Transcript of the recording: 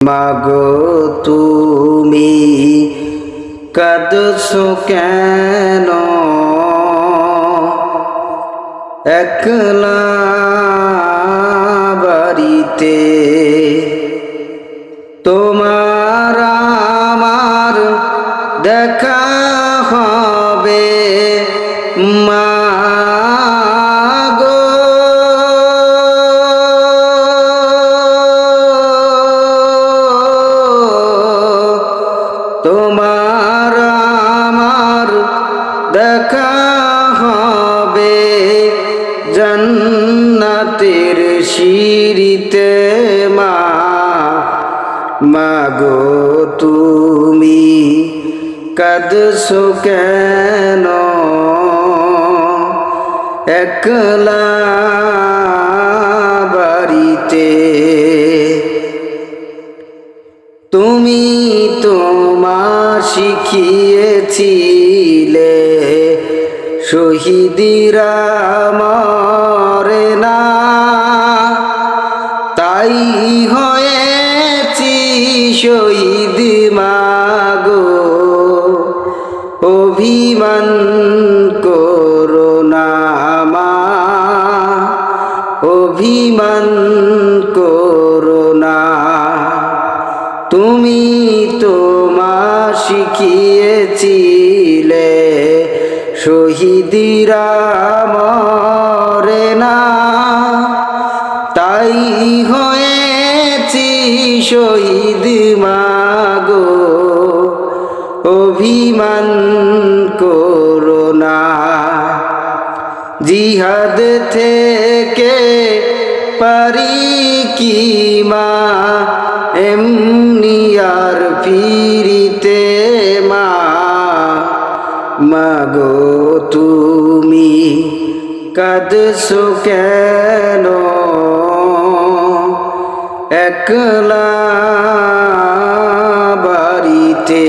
মাগো তুমি কাদছো কেন? একলা বাড়িতে তোমার আমার দেখা হবে মা দেখা হবে জন্নাতের শিরিতে মা। মাগো তুমি কাদছো কেন? একলা বাড়িতে তুমি তোমার শিখিয়েছিলে। শহীদিরা মরে না। তাই হয়েছি শহীদ মাগো। অভিমান করোনা মা। অভিমান করোনা তুমি তোমার শিখিয়েছিলে। শহীদিরা মরে না, তাই হয়েছি শহীদ মাগো। অভিমান করোনা জিহাদ থেকে পারি কি মা? এমনি মাগো তুমি কাদ কেন? একলা বাড়িতে